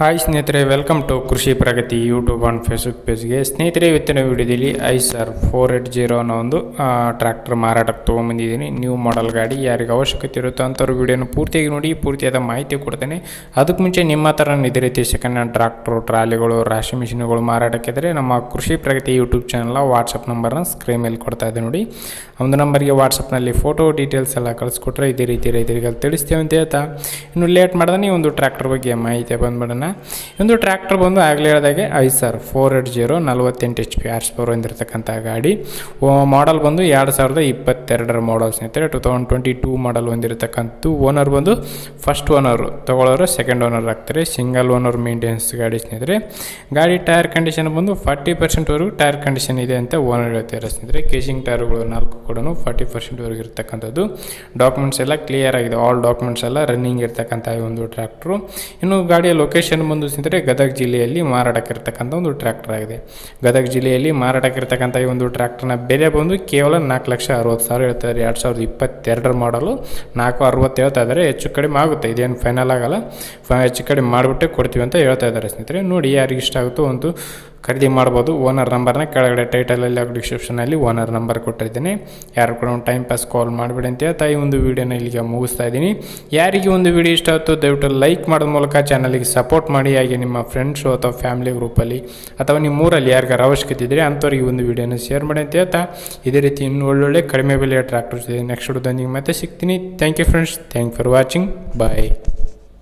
Hi ಸ್ನೇಹಿತರೆ welcome to Krishi Pragati YouTube and Facebook ಪೇಜ್ಗೆ ಸ್ನೇಹಿತರೆ, ಇವತ್ತಿನ ವಿಡಿಯೋದಲ್ಲಿ I sir four eight zero ಅನ್ನೋ ಒಂದು ಟ್ರ್ಯಾಕ್ಟರ್ ಮಾರಾಟಕ್ಕೆ ತೊಗೊಂಬಂದಿದ್ದೀನಿ ನ್ಯೂ ಮಾಡೆಲ್ ಗಾಡಿ, ಯಾರಿಗೆ ಅವಶ್ಯಕತೆ ಇರುತ್ತೋ ಅಂಥವ್ರು ವಿಡಿಯೋನ ಪೂರ್ತಿಯಾಗಿ ನೋಡಿ, ಪೂರ್ತಿಯಾದ ಮಾಹಿತಿ ಕೊಡ್ತೇನೆ. ಅದಕ್ಕೆ ಮುಂಚೆ ನಿಮ್ಮ ಥರ ಇದೇ ರೀತಿ ಸೆಕೆಂಡ್ ಹ್ಯಾಂಡ್ ಟ್ರ್ಯಾಕ್ಟ್ರು ಟ್ರಾಲಿಗಳು, ರಾಶಿ ಮಿಷಿನ್ಗಳು ಮಾರಾಟಕ್ಕಿದ್ರೆ ನಮ್ಮ ಕೃಷಿ ಪ್ರಗತಿ ಯೂಟ್ಯೂಬ್ ಚಾನಲ್ ವಾಟ್ಸಪ್ ನಂಬರ್ನ ಸ್ಕ್ರೀನ್ ಮೇಲೆ ಕೊಡ್ತಾ ಇದೆ ನೋಡಿ. ಒಂದು ನಂಬರ್ಗೆ ವಾಟ್ಸಪ್ನಲ್ಲಿ ಫೋಟೋ ಡೀಟೇಲ್ಸ್ ಎಲ್ಲ ಕಳಿಸ್ಕೊಟ್ರೆ ಇದೇ ರೀತಿ ರೈತರಿಗೆ ತಿಳಿಸ್ತೇವೆ ಅಂತ ಹೇಳ್ತಾ. ಇನ್ನು ಲೇಟ್ ಮಾಡ್ದೆ ಈ ಒಂದು ಟ್ರ್ಯಾಕ್ಟರ್ ಬಗ್ಗೆ ಮಾಹಿತಿ ಬಂದ್ಬಿಡೋಣ. ಈ ಒಂದು ಟ್ರ್ಯಾಕ್ಟರ್ ಬಂದು ಆಗಲೇ ಹೇಳಿದಾಗೆ I sir four eight zero ನಲ್ವತ್ತೆಂಟು ಎಚ್ ಪಿ ಆರ್ಸ್ ಪವರ್ ಹೊಂದಿರತಕ್ಕಂಥ ಗಾಡಿ. ಮಾಡಲ್ ಬಂದು ಎರಡು ಸಾವಿರದ ಇಪ್ಪತ್ತೆರಡರ ಮಾಡಲ್ ಸ್ನೇಹಿತರೆ two thousand twenty two model ಹೊಂದಿರತಕ್ಕಂಥ ಓನರ್ ಬಂದು ಫಸ್ಟ್ ಓನರು ತೊಗೊಳೋರು ಸೆಕೆಂಡ್ ಓನರ್ ಆಗ್ತಾರೆ. ಸಿಂಗಲ್ ಓನರ್ ಮೇಂಟೆನೆನ್ಸ್ ಗಾಡಿ ಸ್ನೇಹಿತರೆ. ಗಾಡಿ ಟೈರ್ ಕಂಡೀಷನ್ ಬಂದು ಫಾರ್ಟಿ ಪರ್ಸೆಂಟ್ವರೆಗೂ ಟೈರ್ ಕಂಡೀಷನ್ ಇದೆ ಅಂತ ಓನರ್ ಹೇಳ್ತಾರೆ ಸ್ನೇಹಿತರೆ. ಕೇಸಿಂಗ್ ಟೈರ್ಗಳು ನಾಲ್ಕು ಕೂಡ ಫಾರ್ಟಿ ಪರ್ಸೆಂಟ್ವರೆಗೂ ಇರ್ತಕ್ಕಂಥದ್ದು. ಡಾಕ್ಯುಮೆಂಟ್ಸ್ ಎಲ್ಲ ಕ್ಲಿಯರ್ ಆಗಿದೆ. ಆಲ್ ಡಾಕ್ಯುಮೆಂಟ್ಸ್ ಎಲ್ಲ ರನ್ನಿಂಗ್ ಇರ್ತಕ್ಕಂಥ ಒಂದು ಟ್ರ್ಯಾಕ್ಟ್ರು ಇನ್ನು ಗಾಡಿಯ ಲೊಕೇಶನ್ ಬಂದು ಸಿಂತರೆ ಗದಗ ಜಿಲ್ಲೆಯಲ್ಲಿ ಮಾರಾಟಕ್ಕಿರ್ತಕ್ಕಂಥ ಒಂದು ಟ್ರ್ಯಾಕ್ಟರ್ ಆಗಿದೆ. ಗದಗ ಜಿಲ್ಲೆಯಲ್ಲಿ ಮಾರಾಟಕ್ಕಿರ್ತಕ್ಕಂಥ ಈ ಒಂದು ಟ್ರ್ಯಾಕ್ಟರ್ನ ಬೆಲೆ ಬಂದು ಕೇವಲ ನಾಲ್ಕು ಲಕ್ಷ ಅರವತ್ತು ಸಾವಿರ ಹೇಳ್ತಾರೆ ಎರಡು ಸಾವಿರದ ಇಪ್ಪತ್ತೆರಡರ ಮಾಡಲು ನಾಲ್ಕು ಅರವತ್ತು ಹೇಳ್ತಾ ಇದ್ದಾರೆ. ಹೆಚ್ಚು ಕಡಿಮೆ ಆಗುತ್ತೆ. ಇದೇನು ಫೈನಲ್ ಆಗಲ್ಲ. ಹೆಚ್ಚು ಕಡಿಮೆ ಮಾಡಿಬಿಟ್ಟೆ ಕೊಡ್ತೀವಿ ಅಂತ ಹೇಳ್ತಾ ಇದ್ದಾರೆ ಸ್ನೇಹಿತರೆ. ನೋಡಿ ಯಾರಿಗೆ ಇಷ್ಟ ಆಗುತ್ತೋ ಒಂದು ಖರೀದಿ ಮಾಡ್ಬೋದು. ಓನರ್ ನಂಬರ್ನ ಕೆಳಗಡೆ ಟೈಟಲಲ್ಲಿ ಹಾಗೂ ಡಿಸ್ಕ್ರಿಪ್ಷನಲ್ಲಿ ಓನರ್ ನಂಬರ್ ಕೊಟ್ಟಿದ್ದೀನಿ. ಯಾರು ಕೂಡ ಒಂದು ಟೈಮ್ ಪಾಸ್ ಕಾಲ್ ಮಾಡಿಬಿಡಿ ಅಂತ ಹೇಳ್ತಾ ಈ ಒಂದು ವೀಡಿಯೋನ ಇಲ್ಲಿಗೆ ಮುಗಿಸ್ತಾ ಇದ್ದೀನಿ. ಯಾರಿಗೆ ಒಂದು ವಿಡಿಯೋ ಇಷ್ಟ ಆಯಿತು, ದಯವಿಟ್ಟು ಲೈಕ್ ಮಾಡೋದ ಮೂಲಕ ಚಾನಲಿಗೆ ಸಪೋರ್ಟ್ ಮಾಡಿ. ಹಾಗೆ ನಿಮ್ಮ ಫ್ರೆಂಡ್ಸು ಅಥವಾ ಫ್ಯಾಮಿಲಿ ಗ್ರೂಪಲ್ಲಿ ಅಥವಾ ನಿಮ್ಮ ಊರಲ್ಲಿ ಯಾರಿಗಾರು ಅವಶ್ಯಕತೆ ಇದ್ದರೆ ಅಂಥವ್ರಿಗೆ ಒಂದು ವೀಡಿಯೋನ ಶೇರ್ ಮಾಡಿ ಅಂತ ಹೇಳ್ತಾ ಇದೇ ರೀತಿ ಇನ್ನೂ ಒಳ್ಳೊಳ್ಳೆ ಕಡಿಮೆ ಬೆಲೆಯ ಟ್ರ್ಯಾಕ್ಟರ್ಸ್ ಇದೆ. ನೆಕ್ಸ್ಟ್ ವಿಡಿಯೋದೊಂದಿಗೆ ಮತ್ತೆ ಸಿಗ್ತೀನಿ. Thank you friends thank for watching bye